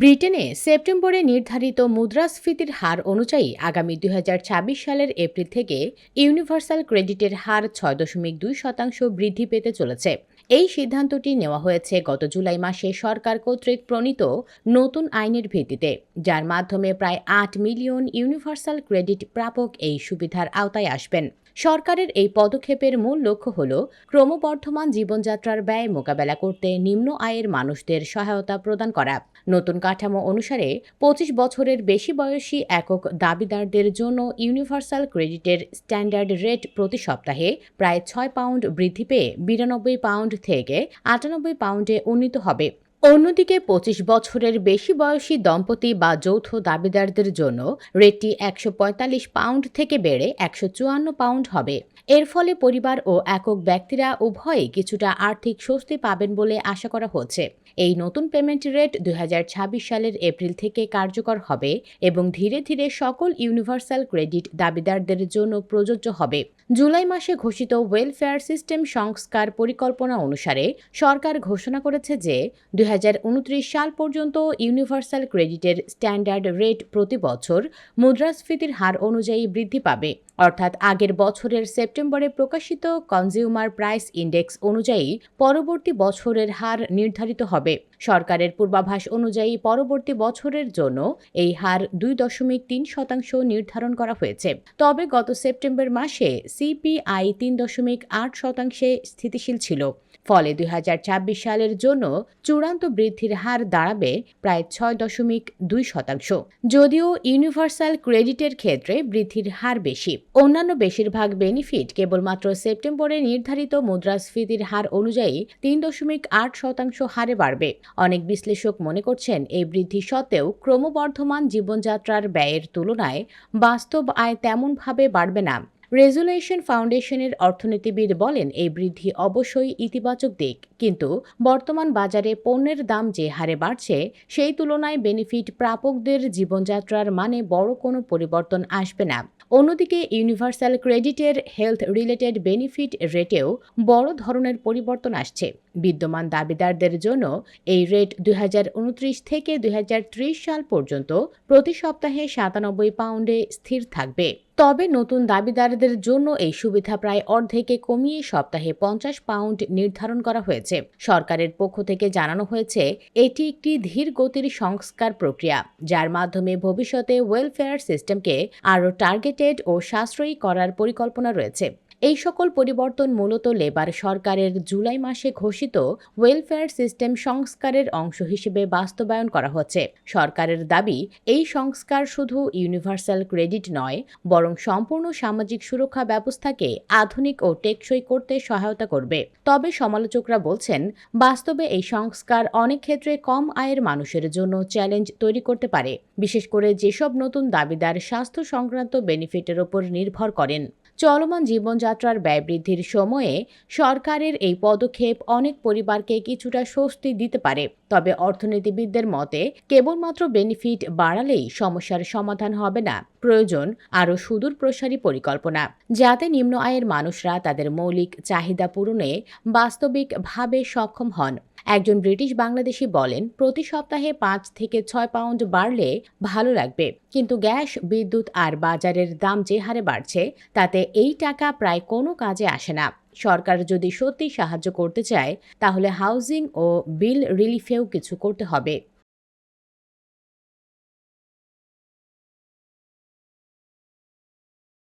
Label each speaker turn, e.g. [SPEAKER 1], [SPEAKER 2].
[SPEAKER 1] ব্রিটেনে সেপ্টেম্বরে নির্ধারিত মুদ্রাস্ফীতির হার অনুযায়ী আগামী দু হাজার ছাব্বিশ সালের এপ্রিল থেকে ইউনিভার্সাল ক্রেডিটের হার ছয় দশমিক দুই শতাংশ বৃদ্ধি পেতে চলেছে। এই সিদ্ধান্তটি নেওয়া হয়েছে গত জুলাই মাসে সরকার কর্তৃক প্রণীত নতুন আইনের ভিত্তিতে, যার মাধ্যমে প্রায় আট মিলিয়ন ইউনিভার্সাল ক্রেডিট প্রাপক এই সুবিধার আওতায় আসবেন। সরকারের এই পদক্ষেপের মূল লক্ষ্য হল ক্রমবর্ধমান জীবনযাত্রার ব্যয় মোকাবেলা করতে নিম্ন আয়ের মানুষদের সহায়তা প্রদান করা। নতুন কাঠামো অনুসারে পঁচিশ বছরের বেশি বয়সী একক দাবিদারদের জন্য ইউনিভার্সাল ক্রেডিটের স্ট্যান্ডার্ড রেট প্রতি সপ্তাহে প্রায় ছয় পাউন্ড বৃদ্ধি পেয়ে বিরানব্বই পাউন্ড থেকে আটানব্বই পাউন্ডে উন্নীত হবে। অন্যদিকে পঁচিশ বছরের বেশি বয়সী দম্পতি বা যৌথ দাবিদারদের জন্য রেটটি একশো পঁয়তাল্লিশ পাউন্ড থেকে বেড়ে একশো চুয়ান্ন পাউন্ড হবে। এর ফলে পরিবার ও একক ব্যক্তিরা উভয়ই কিছুটা আর্থিক স্বস্তি পাবেন বলে আশা করা হচ্ছে। এই নতুন পেমেন্ট রেট দু হাজার ছাব্বিশ সালের এপ্রিল থেকে কার্যকর হবে এবং ধীরে ধীরে সকল ইউনিভার্সাল ক্রেডিট দাবিদারদের জন্য প্রযোজ্য হবে। জুলাই মাসে ঘোষিত ওয়েলফেয়ার সিস্টেম সংস্কার পরিকল্পনা অনুসারে সরকার ঘোষণা করেছে যে দু হাজার উনত্রিশ সাল পর্যন্ত ইউনিভার্সাল ক্রেডিটের স্ট্যান্ডার্ড রেট প্রতি বছর মুদ্রাস্ফীতির হার অনুযায়ী বৃদ্ধি পাবে। অর্থাৎ আগের বছরের সেপ্টেম্বরে প্রকাশিত কনজিউমার প্রাইস ইন্ডেক্স অনুযায়ী পরবর্তী বছরের হার নির্ধারিত হবে। সরকারের পূর্বাভাস অনুযায়ী পরবর্তী বছরের জন্য এই হার দুই দশমিক তিন শতাংশ নির্ধারণ করা হয়েছে। তবে গত সেপ্টেম্বর মাসে সিপিআই তিন দশমিক আট শতাংশে স্থিতিশীল ছিল। ফলে দুই সালের জন্য চূড়ান্ত বৃদ্ধির হার দাঁড়াবে প্রায় ছয় দশমিক দুই শতাংশ। যদিও ইউনিভার্সাল ক্রেডিটের ক্ষেত্রে বৃদ্ধির হার বেশি। অন্যান্য বেশিরভাগ বেনিফিট কেবলমাত্র সেপ্টেম্বরে নির্ধারিত মুদ্রাস্ফীতির হার অনুযায়ী তিন দশমিক আট শতাংশ হারে বাড়বে। অনেক বিশ্লেষক মনে করছেন, এই বৃদ্ধি সত্ত্বেও ক্রমবর্ধমান জীবনযাত্রার ব্যয়ের তুলনায় বাস্তব আয় তেমনভাবে বাড়বে না। রেজুলেশন ফাউন্ডেশনের অর্থনীতিবিদ বলেন, এই বৃদ্ধি অবশ্যই ইতিবাচক দিক, কিন্তু বর্তমান বাজারে পণ্যের দাম যে হারে বাড়ছে, সেই তুলনায় বেনিফিট প্রাপকদের জীবনযাত্রার মানে বড় কোনো পরিবর্তন আসবে না। অন্যদিকে, ইউনিভার্সাল ক্রেডিটের হেলথ রিলেটেড বেনিফিট রেটেও বড় ধরনের পরিবর্তন আসছে। বিদ্যমান দাবিদারদের জন্য এই রেট দুই হাজার উনত্রিশ থেকে দুই হাজার ত্রিশ সাল পর্যন্ত প্রতি সপ্তাহে সাতানব্বই পাউন্ডে স্থির থাকবে। তবে নতুন দাবিদারদের জন্য এই সুবিধা প্রায় অর্ধেকে কমিয়ে সপ্তাহে পঞ্চাশ পাউন্ড নির্ধারণ করা হয়েছে। সরকারের পক্ষ থেকে জানানো হয়েছে, এটি একটি ধীর গতির সংস্কার প্রক্রিয়া, যার মাধ্যমে ভবিষ্যতে ওয়েলফেয়ার সিস্টেমকে আরও টার্গেটেড ও সাশ্রয়ী করার পরিকল্পনা রয়েছে। এই সকল পরিবর্তন মূলত লেবার সরকারের জুলাই মাসে ঘোষিত ওয়েলফেয়ার সিস্টেম সংস্কারের অংশ হিসেবে বাস্তবায়ন করা হচ্ছে। সরকারের দাবি, এই সংস্কার শুধু ইউনিভার্সাল ক্রেডিট নয়, বরং সম্পূর্ণ সামাজিক সুরক্ষা ব্যবস্থাকে আধুনিক ও টেকসই করতে সহায়তা করবে। তবে সমালোচকরা বলছেন, বাস্তবে এই সংস্কার অনেক ক্ষেত্রে কম আয়ের মানুষের জন্য চ্যালেঞ্জ তৈরি করতে পারে। বিশেষ করে যেসব নতুন দাবিদার স্বাস্থ্য সংক্রান্ত বেনিফিটের ওপর নির্ভর করেন। চলমান জীবনযাত্রার ব্যয় বৃদ্ধির সময়ে সরকারের এই পদক্ষেপ অনেক পরিবারকে কিছুটা স্বস্তি দিতে পারে। তবে অর্থনীতিবিদদের মতে, কেবলমাত্র বেনিফিট বাড়ালেই সমস্যার সমাধান হবে না। প্রয়োজন আরও সুদূর প্রসারী পরিকল্পনা, যাতে নিম্ন আয়ের মানুষরা তাদের মৌলিক চাহিদা পূরণে বাস্তবিকভাবে সক্ষম হন। একজন ব্রিটিশ বাংলাদেশি বলেন, প্রতি সপ্তাহে পাঁচ থেকে ছয় পাউন্ড বাড়লে ভালো লাগবে। কিন্তু গ্যাস, বিদ্যুৎ আর বাজারের দাম যে হারে বাড়ছে, তাতে এই টাকা প্রায় কোনো কাজে আসে না। সরকার যদি সত্যি সাহায্য করতে চায়, তাহলে হাউজিং ও বিল রিলিফেও কিছু করতে হবে।